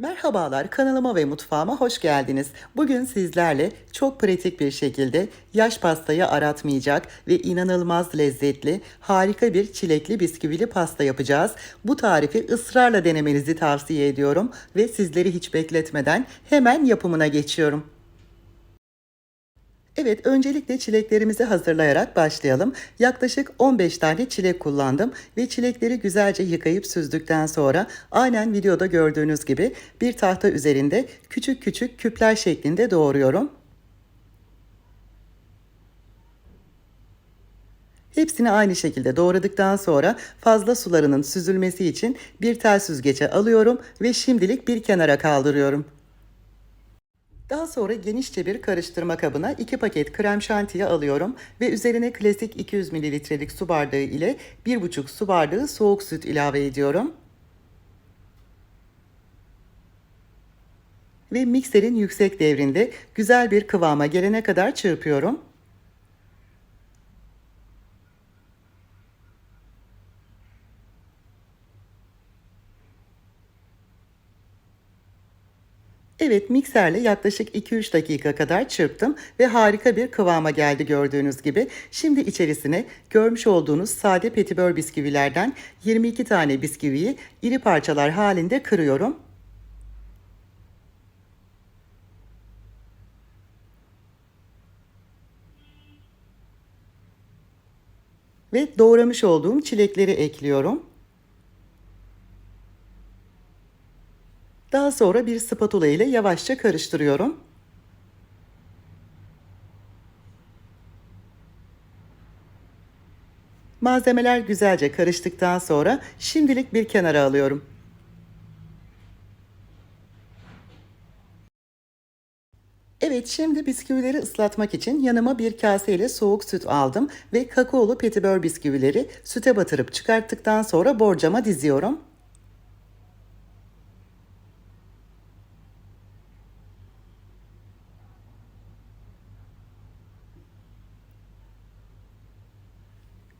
Merhabalar kanalıma ve mutfağıma hoş geldiniz. Bugün sizlerle çok pratik bir şekilde yaş pastayı aratmayacak ve inanılmaz lezzetli, harika bir çilekli bisküvili pasta yapacağız. Bu tarifi ısrarla denemenizi tavsiye ediyorum ve sizleri hiç bekletmeden hemen yapımına geçiyorum. Evet, öncelikle çileklerimizi hazırlayarak başlayalım. Yaklaşık 15 tane çilek kullandım ve çilekleri güzelce yıkayıp süzdükten sonra aynen videoda gördüğünüz gibi bir tahta üzerinde küçük küçük küpler şeklinde doğruyorum. Hepsini aynı şekilde doğradıktan sonra fazla sularının süzülmesi için bir tel süzgece alıyorum ve şimdilik bir kenara kaldırıyorum. Daha sonra genişçe bir karıştırma kabına 2 paket krem şantiyi alıyorum ve üzerine klasik 200 mililitrelik su bardağı ile 1,5 su bardağı soğuk süt ilave ediyorum. Ve mikserin yüksek devrinde güzel bir kıvama gelene kadar çırpıyorum. Evet mikserle yaklaşık 2-3 dakika kadar çırptım ve harika bir kıvama geldi gördüğünüz gibi. Şimdi içerisine görmüş olduğunuz sade petibör bisküvilerden 22 tane bisküviyi iri parçalar halinde kırıyorum. Ve doğramış olduğum çilekleri ekliyorum. Daha sonra bir spatula ile yavaşça karıştırıyorum. Malzemeler güzelce karıştıktan sonra şimdilik bir kenara alıyorum. Evet şimdi bisküvileri ıslatmak için yanıma bir kase ile soğuk süt aldım ve kakaolu petibör bisküvileri süte batırıp çıkarttıktan sonra borcama diziyorum.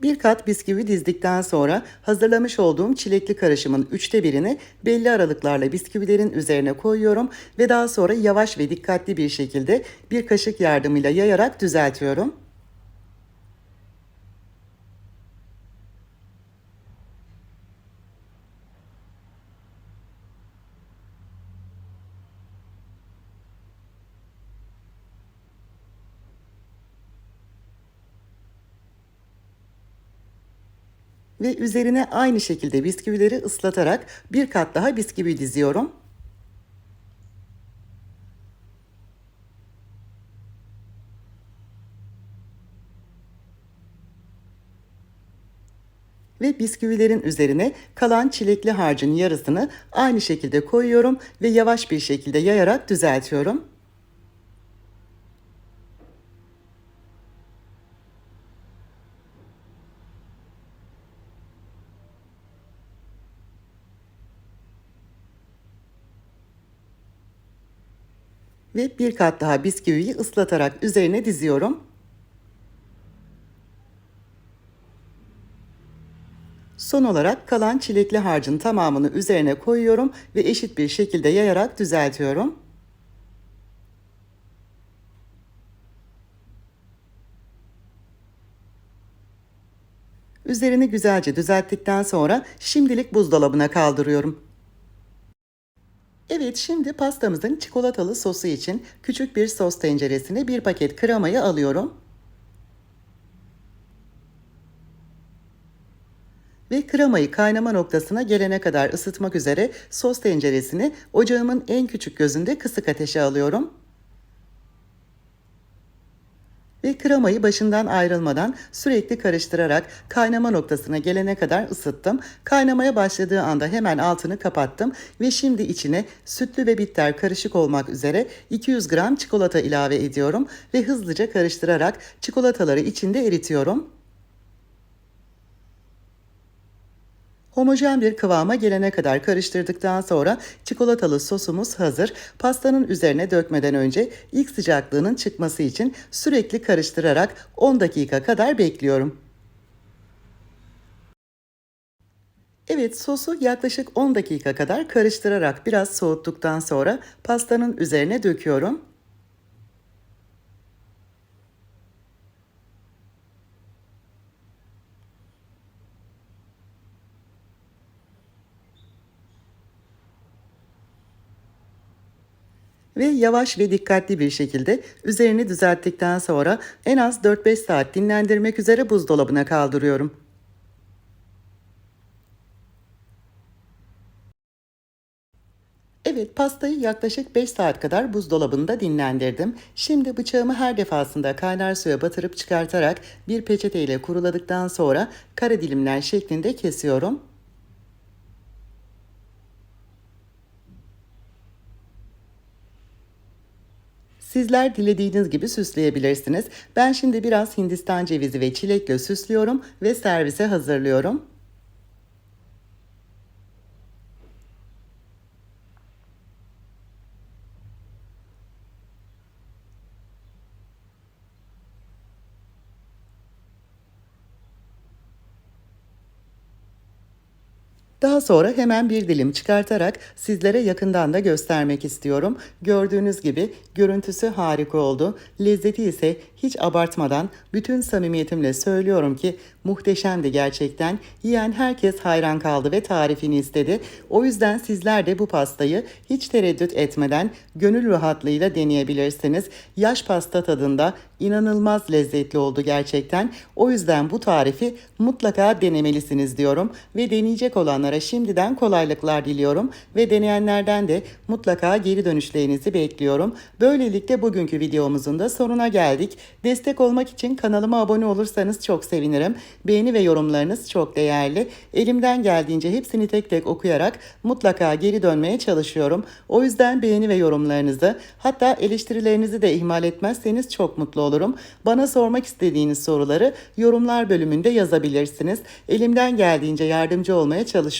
Bir kat bisküvi dizdikten sonra hazırlamış olduğum çilekli karışımın üçte birini belli aralıklarla bisküvilerin üzerine koyuyorum ve daha sonra yavaş ve dikkatli bir şekilde bir kaşık yardımıyla yayarak düzeltiyorum. Ve üzerine aynı şekilde bisküvileri ıslatarak bir kat daha bisküvi diziyorum. Ve bisküvilerin üzerine kalan çilekli harcın yarısını aynı şekilde koyuyorum ve yavaş bir şekilde yayarak düzeltiyorum. Ve bir kat daha bisküviyi ıslatarak üzerine diziyorum. Son olarak kalan çilekli harcın tamamını üzerine koyuyorum ve eşit bir şekilde yayarak düzeltiyorum. Üzerini güzelce düzelttikten sonra şimdilik buzdolabına kaldırıyorum. Evet şimdi pastamızın çikolatalı sosu için küçük bir sos tenceresine bir paket kremayı alıyorum. Ve kremayı kaynama noktasına gelene kadar ısıtmak üzere sos tenceresini ocağımın en küçük gözünde kısık ateşe alıyorum ve kremayı başından ayrılmadan sürekli karıştırarak kaynama noktasına gelene kadar ısıttım. Kaynamaya başladığı anda hemen altını kapattım ve şimdi içine sütlü ve bitter karışık olmak üzere 200 gram çikolata ilave ediyorum ve hızlıca karıştırarak çikolataları içinde eritiyorum. Homojen bir kıvama gelene kadar karıştırdıktan sonra çikolatalı sosumuz hazır. Pastanın üzerine dökmeden önce ilk sıcaklığının çıkması için sürekli karıştırarak 10 dakika kadar bekliyorum. Evet sosu yaklaşık 10 dakika kadar karıştırarak biraz soğuttuktan sonra pastanın üzerine döküyorum. Ve yavaş ve dikkatli bir şekilde üzerini düzelttikten sonra en az 4-5 saat dinlendirmek üzere buzdolabına kaldırıyorum. Evet pastayı yaklaşık 5 saat kadar buzdolabında dinlendirdim. Şimdi bıçağımı her defasında kaynar suya batırıp çıkartarak bir peçeteyle kuruladıktan sonra kare dilimler şeklinde kesiyorum. Sizler dilediğiniz gibi süsleyebilirsiniz. Ben şimdi biraz Hindistan cevizi ve çilekle süslüyorum ve servise hazırlıyorum. Daha sonra hemen bir dilim çıkartarak sizlere yakından da göstermek istiyorum. Gördüğünüz gibi görüntüsü harika oldu. Lezzeti ise hiç abartmadan bütün samimiyetimle söylüyorum ki muhteşemdi gerçekten. Yiyen herkes hayran kaldı ve tarifini istedi. O yüzden sizler de bu pastayı hiç tereddüt etmeden gönül rahatlığıyla deneyebilirsiniz. Yaş pasta tadında inanılmaz lezzetli oldu gerçekten. O yüzden bu tarifi mutlaka denemelisiniz diyorum ve deneyecek olanlara şimdiden kolaylıklar diliyorum ve deneyenlerden de mutlaka geri dönüşlerinizi bekliyorum. Böylelikle bugünkü videomuzun da sonuna geldik. Destek olmak için kanalıma abone olursanız çok sevinirim. Beğeni ve yorumlarınız çok değerli. Elimden geldiğince hepsini tek tek okuyarak mutlaka geri dönmeye çalışıyorum. O yüzden beğeni ve yorumlarınızı hatta eleştirilerinizi de ihmal etmezseniz çok mutlu olurum. Bana sormak istediğiniz soruları yorumlar bölümünde yazabilirsiniz. Elimden geldiğince yardımcı olmaya çalışıyorum.